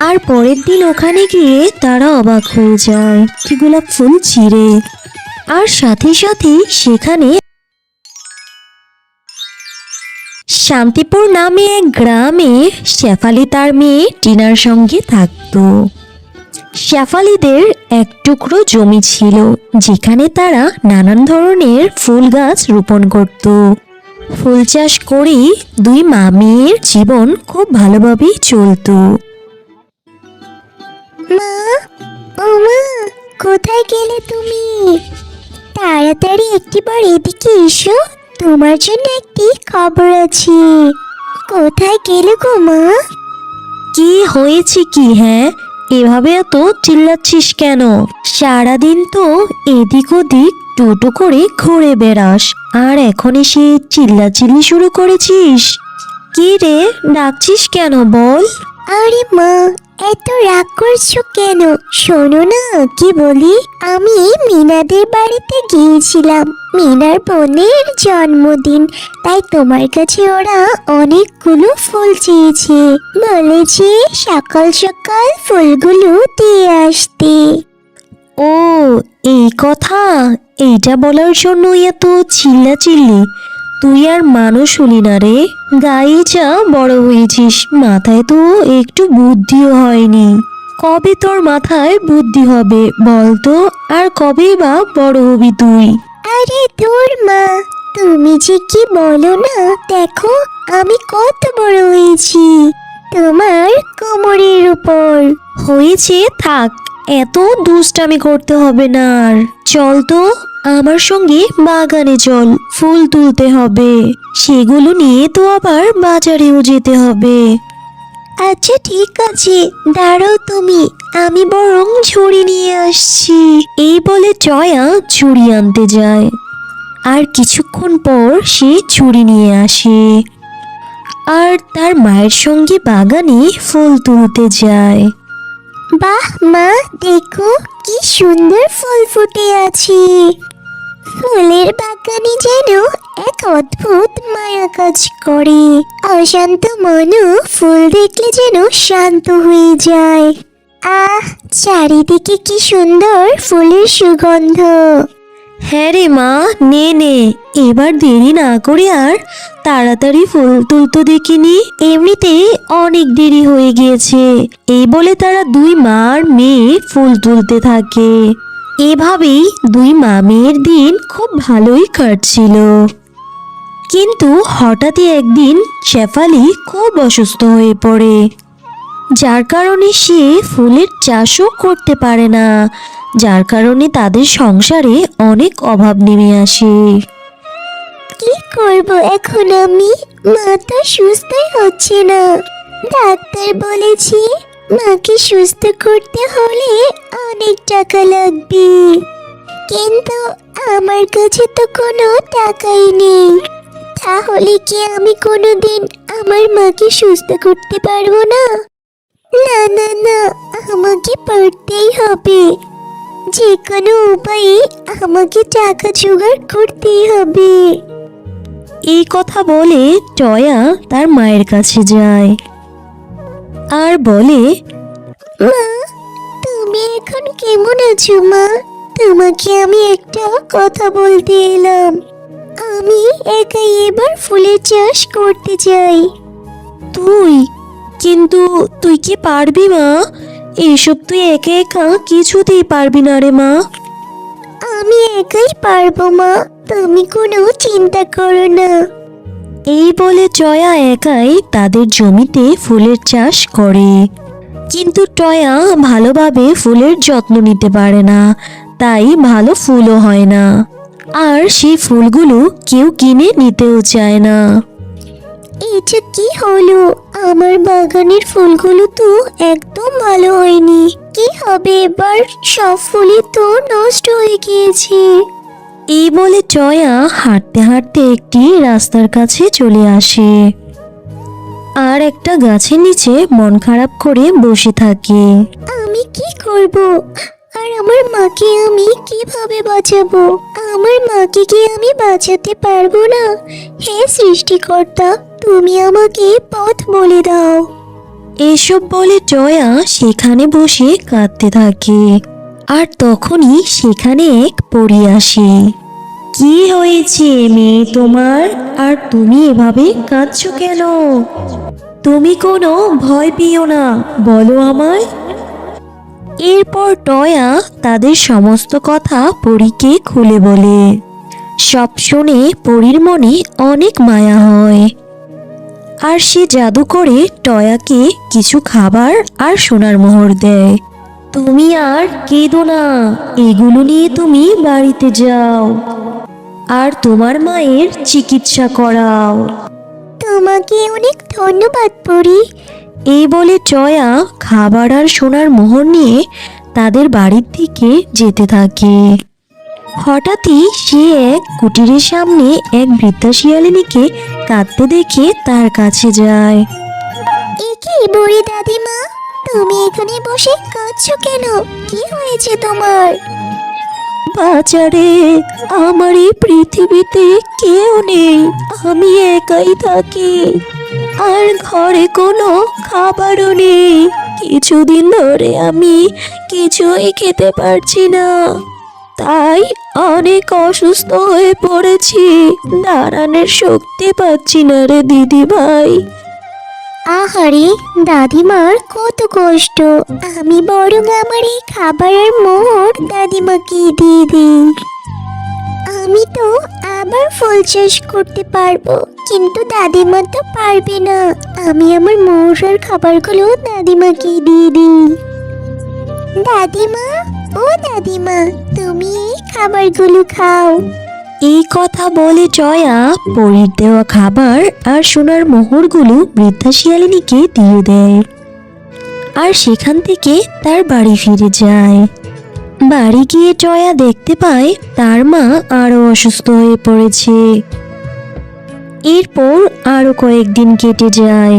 আর পরের দিন ওখানে গিয়ে তারা অবাক হয়ে যায়। একটি গোলাপ ফুল চিরে আর সাথে সাথে সেখানে শান্তিপুর নামে এক গ্রামে শেফালি তার মেয়ে টিনার সঙ্গে থাকতো। শেফালিদের এক টুকরো জমি ছিল, যেখানে তারা নানান ধরনের ফুল গাছ রোপণ করত। ফুল চাষ করেই দুই মামির জীবন খুব ভালোভাবেই চলতো। মা ও মা কোথায় গেলে তুমি? তাড়াতাড়ি একটিবার এদিকে এসো তোমার জন্য একটি খবর আছে। কোথায় গেলে গো মা? কি হয়েছে কি হ্যাঁ? এভাবে এত চিল্লাচ্ছিস কেন? সারাদিন তো এদিক ওদিক টোটো করে ঘুরে বেড়াস আর এখন এসে চিল্লাচিল্লি শুরু করেছিস? কি রে ডাকছিস কেন বল? আরে মা এত রাগ করছ কেন? শোনো না, কি বলি? আমি মিনাদের বাড়িতে গিয়েছিলাম। মিনার বোনের জন্মদিন। তাই তোমার কাছে ওরা অনেকগুলো ফুল চেয়েছে। বলেছে সকাল সকাল ফুলগুলো দিয়ে আসতে। ও, এই কথা। এইটা বলার জন্যই এত চিল্লাচিল্লি। তুই আর মানুষ হলি না রে। গায়ে যা বড় হয়েছিস। মাথায় তো একটু বুদ্ধিও হয়নি। কবে তোর মাথায় বুদ্ধি হবে বল তো? আর কবেই বা বড় হবি তুই? আরে তোর মা তুমি যে কি বলো না দেখো আমি কত বড় হয়েছি। তোমার কোমরের উপর। হয়েছে থাক। এত দুষ্টামি করতে হবে না আর। চল তো, আমার সঙ্গে বাগানে চল, ফুল তুলতে হবে। সেগুলো নিয়ে তো আবার বাজারেও যেতে হবে। আচ্ছা ঠিক আছে, দাঁড়াও তুমি, আমি বরং ঝুড়ি নিয়ে আসছি। এই বলে জয়া ছুরি আনতে যায়। আর কিছুক্ষণ পর সে ছুরি নিয়ে আসে। আর তার মায়ের সঙ্গে বাগানে ফুল তুলতে যায়। বাহ, মা, দেখো, কি সুন্দর ফুল ফুটে আছে। ফুলের বাগানে যেন এক অদ্ভুত মায়া কাজ করে। অশান্ত মনও ফুল দেখলে যেন শান্ত হয়ে যায়। আহ, চারিদিকে কি সুন্দর ফুলের সুগন্ধ। হ্যাঁ রে মা, নে নে। এবার দেরি না করে আর তাড়াতাড়ি ফুল তুলতে দেখিনি। এমনিতে অনেক দেরি হয়ে গিয়েছে। এই বলে তারা দুই মার মেয়ে ফুল তুলতে থাকে। এভাবেই দুই মা মেয়ের দিন খুব ভালোই কাটছিল। কিন্তু হঠাৎই একদিন শেফালি খুব অসুস্থ হয়ে পড়ে। যার কারণে সে ফুলের চাষও করতে পারে না। যার কারণে তাদের সংসারে অনেক অভাব নেমে আসে। কি করব এখন আমি? মাথা সুস্থই হচ্ছে না। ডাক্তার বলেছে, মাকে সুস্থ করতে হলে অনেক টাকা লাগবে। কিন্তু আমার কাছে তো কোনো টাকাই নেই। তাহলে কি আমি কোনোদিন আমার মাকে সুস্থ করতে পারব না? না না না, আমাকে পড়তেই হবে। যে কোনো উপায়ে আমাকে টাকা জোগাড় করতেই হবে। এই কথা বলে টয়া তার মায়ের কাছে যায়। আর বলে মা তুমি এখন কেমন আছো মা? তোমাকে আমি একটা কথা বলতে এলাম। আমি একাই এবার ফুলের চাষ করতে চাই। তুই? কিন্তু তুই কি পারবি মা? এইসব তুই একা একা কিছুতেই পারবি না রে মা। আমি একাই পারব মা তুমি কোনো চিন্তা করো না। এই বলে জয়া একাই তাদের জমিতে ফুলের চাষ করে। কিন্তু টয়া ভালোভাবে ফুলের যত্ন নিতে পারে না তাই ভালো ফুলও হয় না। আর সেই ফুলগুলো কেউ কিনে নিতেও চায় না। এটা কি হলো? আমার বাগানের ফুলগুলো তো একদম ভালো হয়নি। কি হবে এবার? সব ফুলই তো নষ্ট হয়ে গিয়েছে। এই বলে জয়া হাঁটতে হাঁটতে একটি রাস্তার কাছে চলে আসে। আর একটা গাছের নিচে মন খারাপ করে বসে থাকে। আমি কি করব? আর আমার মাকে আমি কীভাবে বাঁচাবো? আমার মাকে কি আমি বাঁচাতে পারব না? হে সৃষ্টিকর্তা তুমি আমাকে পথ বলে দাও। এসব বলে জয়া সেখানে বসে কাঁদতে থাকে। আর তখনই সেখানে এক পড়ি আসে। কি হয়েছে মেয়ে তোমার? আর তুমি এভাবে কাঁদছো কেন? তুমি কোনো ভয় পেও না, বলো আমায়। এরপর টয়া তাদের সমস্ত কথা পরীকে খুলে বলে। সব শুনে পরীর মনে অনেক মায়া হয়। আর সে জাদু করে টয়াকে কিছু খাবার আর সোনার মোহর দেয়। তুমি আর কেঁদো না এগুলো নিয়ে তুমি বাড়িতে যাও। আর তোমার মায়ের চিকিৎসা করাও। তোমাকে অনেক ধন্যবাদ পরি এই বলে জয়া খাবার আর সোনার মোহর নিয়ে তাদের বাড়ির দিকে যেতে থাকে। হঠাৎই সে এক কুটিরের সামনে এক বৃদ্ধা শিয়ালিনীকে কাঁদতে দেখে তার কাছে যায়। কি বুড়ি দাদিমা তুমি এখানে বসে কাঁদছো কেন? কি হয়েছে তোমার? বাজারে আমার এই পৃথিবীতে কেউ নেই আমি একাই থাকি। আর ঘরে কোনো খাবারও নেই কিছুদিন ধরে আমি কিছুই খেতে পারছি না। তাই অনেক অসুস্থ হয়ে পড়েছি। দাঁড়ানোর শক্তি পাচ্ছি না রে দিদি ভাই আহারে, দাদিমার কত কষ্ট। আমি বরং আমার এই খাবারের মোহর দাদিমাকে দিয়ে দিই। আমি তো আবার ফুল চাষ করতে পারব, কিন্তু দাদিমা তো পারবে না। আমি আমার মোহর আর খাবারগুলো দাদিমাকে দিয়ে দিই। দাদিমা ও দাদিমা, তুমি এই খাবারগুলো খাও। এই কথা বলে জয়া পরীর দেওয়া খাবার আর সোনার মোহরগুলো বৃদ্ধা শিয়ালিনীকে দিয়ে দেয়। আর সেখান থেকে তার বাড়ি ফিরে যায়। বাড়ি গিয়ে জয়া দেখতে পায় তার মা আরও অসুস্থ হয়ে পড়েছে। এরপর আরও কয়েকদিন কেটে যায়।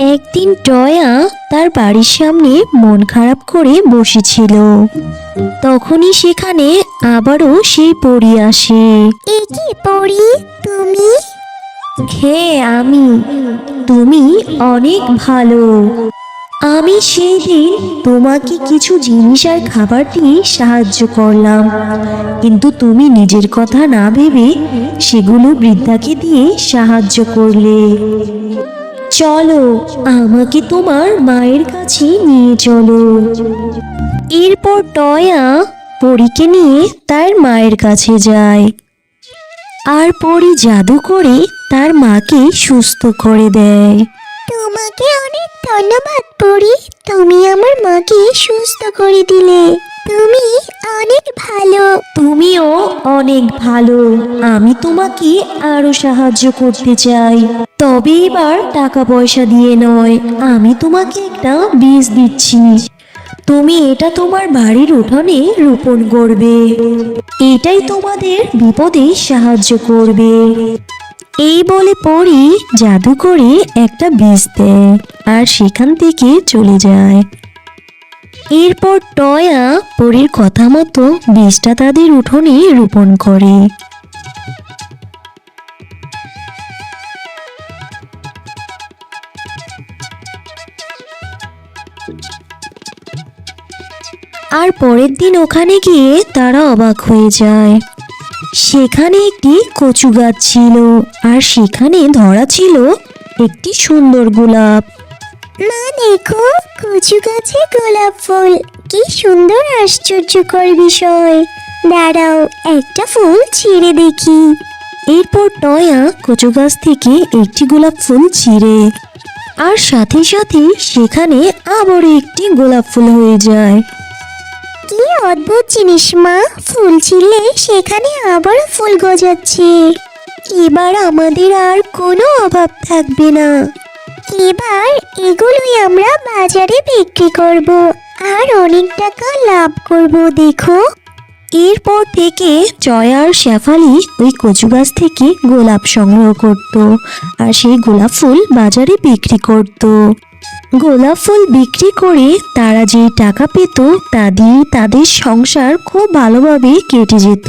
একদিন টয়া তার বাড়ির সামনে মন খারাপ করে বসেছিল। তখনই সেখানে আবারও সেই পরি আসে। এ কি পড়ি? তুমি? হ্যাঁ আমি তুমি অনেক ভালো। আমি সেই দিন তোমাকে কিছু জিনিস আর খাবার দিয়ে সাহায্য করলাম। কিন্তু তুমি নিজের কথা না ভেবে সেগুলো বৃদ্ধাকে দিয়ে সাহায্য করলে। চলো, আমাকে তোমার মায়ের কাছে নিয়ে চলো। এরপর টয়া পরীকে নিয়ে তার মায়ের কাছে যায়। আর পরি জাদু করে তার মাকে সুস্থ করে দেয়। তোমাকে অনেক ধন্যবাদ পড়ি তুমি আমার মাকে সুস্থ করে দিলে। তুমি অনেক ভালো। তুমিও অনেক ভালো। আমি তোমাকে আরও সাহায্য করতে চাই। তবে এবার টাকা পয়সা দিয়ে নয়। আমি তোমাকে একটা বীজ দিচ্ছি। তুমি এটা তোমার বাড়ির উঠোনে রোপণ করবে। এটাই তোমাদের বিপদে সাহায্য করবে। এই বলে পরি জাদু করে একটা বীজ দেয় আর সেখান থেকে চলে যায়। এরপর টয়া পরীর কথা মতো বীজটা তাদের উঠোনে রোপণ করে। আর পরের দিন ওখানে গিয়ে তারা অবাক হয়ে যায়। সেখানে একটি কচু গাছ ছিল আর সেখানে ধরা ছিল একটি সুন্দর গোলাপ। মা, দেখো, কচু গাছে গোলাপ ফুল। কি সুন্দর, আশ্চর্যকর বিষয়। দাঁড়াও, একটা ফুল ছিঁড়ে দেখি। এরপর টয়া কচু গাছ থেকে একটি গোলাপ ফুল ছিঁড়ে। আর সাথে সাথে সেখানে আবার একটি গোলাপ ফুল হয়ে যায়। কি অদ্ভুত জিনিস, মা! ফুল ছিঁড়লে সেখানে আবার ফুল গজাচ্ছে। এবার আমাদের আর কোনো অভাব থাকবে না। এবার এগুলোই আমরা বাজারে বিক্রি করব আর অনেক টাকা লাভ করব, দেখো। এরপর থেকে জয়া আর শেফালি ওই কচু গাছ থেকে গোলাপ সংগ্রহ করত আর সেই গোলাপ ফুল বাজারে বিক্রি করত। গোলাপ ফুল বিক্রি করে তারা যে টাকা পেত তা দিয়ে তাদের সংসার খুব ভালোভাবে কেটে যেত।